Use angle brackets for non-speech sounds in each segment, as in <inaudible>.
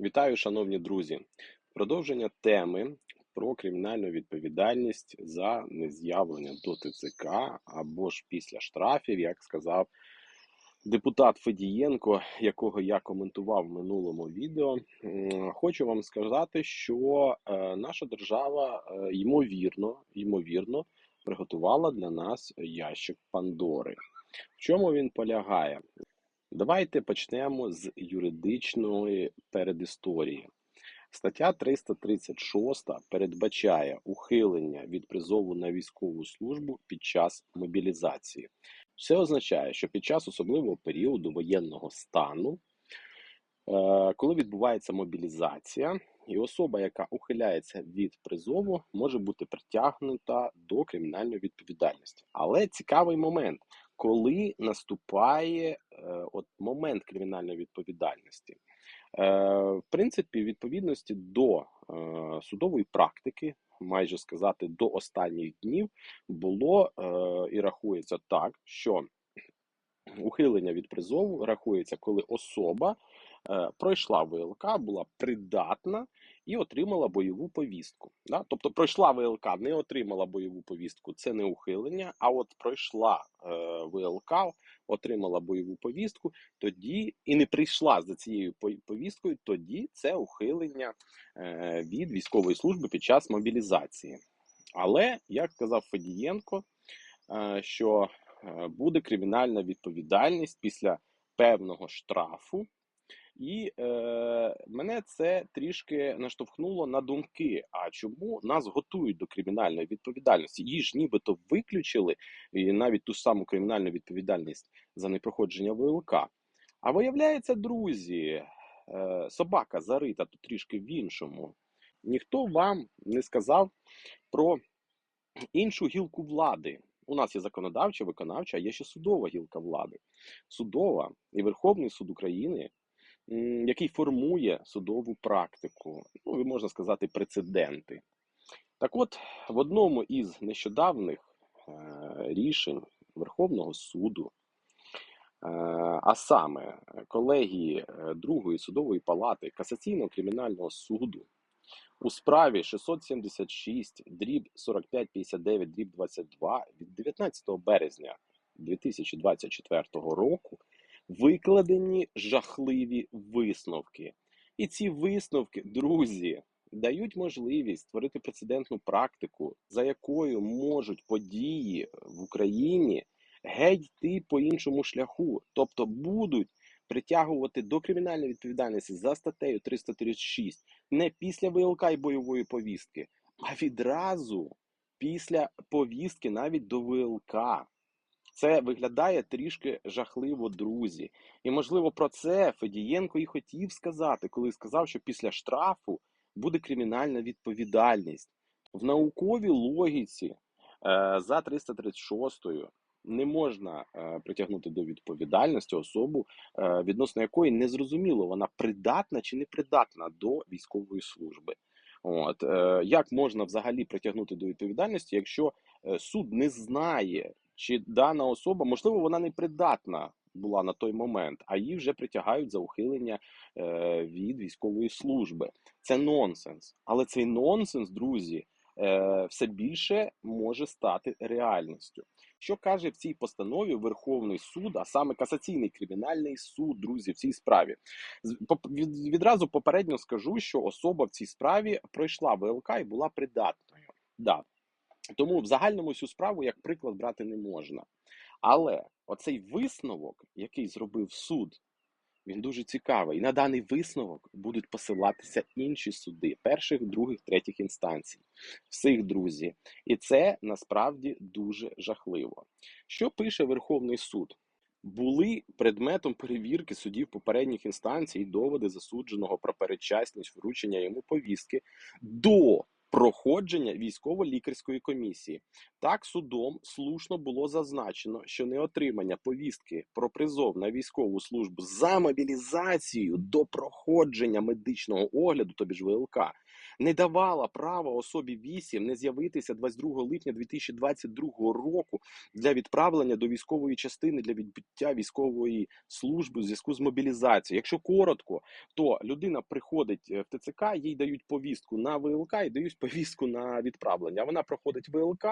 Вітаю, шановні друзі! Продовження теми про кримінальну відповідальність за нез'явлення до ТЦК або ж після штрафів, як сказав депутат Федієнко, якого я коментував в минулому відео. Хочу вам сказати, що е, наша держава е, ймовірно, ймовірно приготувала для нас ящик Пандори. В чому він полягає? Давайте почнемо з юридичної передісторії. Стаття 336 передбачає ухилення від призову на військову службу під час мобілізації. Це означає, що під час особливого періоду воєнного стану, е, коли відбувається мобілізація, і особа, яка ухиляється від призову, може бути притягнута до кримінальної відповідальності. Але цікавий момент, коли наступає е, от момент кримінальної відповідальності. Е, В принципі, відповідності до е, судової практики, майже сказати, до останніх днів, було і рахується так, що ухилення від призову рахується, коли особа пройшла ВЛК, була придатна і отримала бойову повістку. Да? Тобто пройшла ВЛК, не отримала бойову повістку, це не ухилення. А от пройшла е, ВЛК, отримала бойову повістку, тоді і не прийшла за цією повісткою, тоді це ухилення е, від військової служби під час мобілізації. Але як казав Федієнко, е, що е, буде кримінальна відповідальність після певного штрафу. І е, мене це трішки наштовхнуло на думки: а чому нас готують до кримінальної відповідальності? Її ж нібито виключили, і навіть ту саму кримінальну відповідальність за непроходження ВЛК. А виявляється, друзі, е, собака зарита тут трішки в іншому. Ніхто вам не сказав про іншу гілку влади. У нас є законодавча, виконавча, а є ще судова гілка влади. Судова і Верховний суд України, який формує судову практику, ну і можна сказати, прецеденти. Так от, в одному із нещодавних е, рішень Верховного суду, е, а саме колегії е, Другої судової палати Касаційного кримінального суду, у справі 676 дріб 4559 дріб 22 від 19 березня 2024 року викладені жахливі висновки. І ці висновки, друзі, дають можливість створити прецедентну практику, за якою можуть події в Україні геть йти по іншому шляху, тобто будуть притягувати до кримінальної відповідальності за статтею 336 не після ВЛК і бойової повістки, а відразу після повістки навіть до ВЛК. Це виглядає трішки жахливо, друзі. І можливо про це Федієнко і хотів сказати, коли сказав, що після штрафу буде кримінальна відповідальність. В науковій логіці е, за 336 не можна е, притягнути до відповідальності особу, е, відносно якої не зрозуміло, вона придатна чи не придатна до військової служби. От як можна взагалі притягнути до відповідальності, якщо суд не знає, чи дана особа, можливо, вона не придатна була на той момент, а її вже притягають за ухилення е, від військової служби. Це нонсенс. Але цей нонсенс, друзі, е, все більше може стати реальністю. Що каже в цій постанові Верховний суд, а саме касаційний кримінальний суд, друзі, в цій справі? Відразу попередньо скажу, що особа в цій справі пройшла ВЛК і була придатною. Да. Тому в загальному цю справу як приклад брати не можна. Але оцей висновок, який зробив суд, він дуже цікавий. І на даний висновок будуть посилатися інші суди перших, других, третіх інстанцій. Всіх друзі. І це насправді дуже жахливо. Що пише Верховний суд? Були предметом перевірки судів попередніх інстанцій доводи засудженого про передчасність вручення йому повістки до проходження військово-лікарської комісії. Так, судом слушно було зазначено, що неотримання повістки про призов на військову службу за мобілізацію до проходження медичного огляду, тобі ж ВЛК, не давала права особі 8 не з'явитися 22 липня 2022 року для відправлення до військової частини для відбуття військової служби у зв'язку з мобілізацією. Якщо коротко, то людина приходить е, в ТЦК, їй дають повістку на ВЛК і дають <laughs> повістку на відправлення. Вона проходить ВЛК,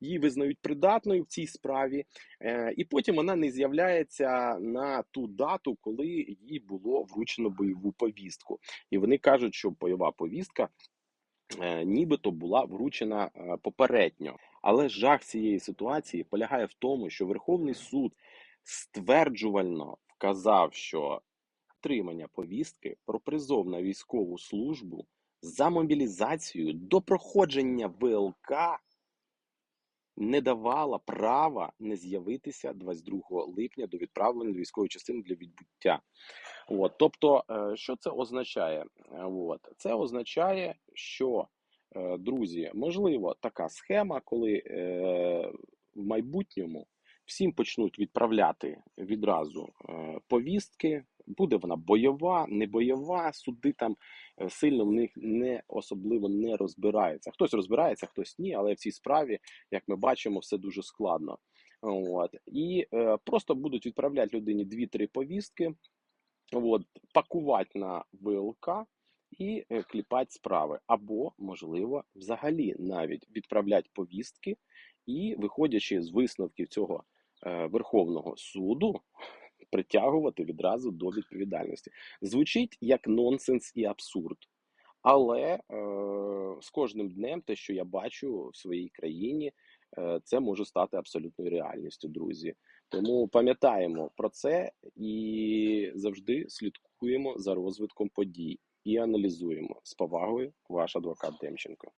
її визнають придатною в цій справі, е, і потім вона не з'являється на ту дату, коли їй було вручено бойову повістку. І вони кажуть, що бойова повістка нібито була вручена е, попередньо. Але жах цієї ситуації полягає в тому, що Верховний суд стверджувально вказав, що отримання повістки про призов на військову службу за мобілізацію до проходження ВЛК не давала права не з'явитися 22 липня до відправлення до військової частини для відбуття. От, тобто, е, що це означає? Е, От, це означає, що, е, друзі, можливо, така схема, коли в майбутньому всім почнуть відправляти відразу повістки. Буде вона бойова, не бойова, суди там е, сильно в них не особливо не розбираються. Хтось розбирається, хтось ні, але в цій справі, як ми бачимо, все дуже складно. От. І е, просто будуть відправляти людині 2-3 повістки, от, пакувати на ВЛК і е, кліпати справи. Або, можливо, взагалі навіть відправляти повістки і, виходячи з висновків цього е, Верховного суду, притягувати відразу до відповідальності. Звучить як нонсенс і абсурд. Але е, з кожним днем, те, що я бачу в своїй країні, е, це може стати абсолютною реальністю, друзі. Тому пам'ятаємо про це і завжди слідкуємо за розвитком подій і аналізуємо з повагою. Ваш адвокат Демченко.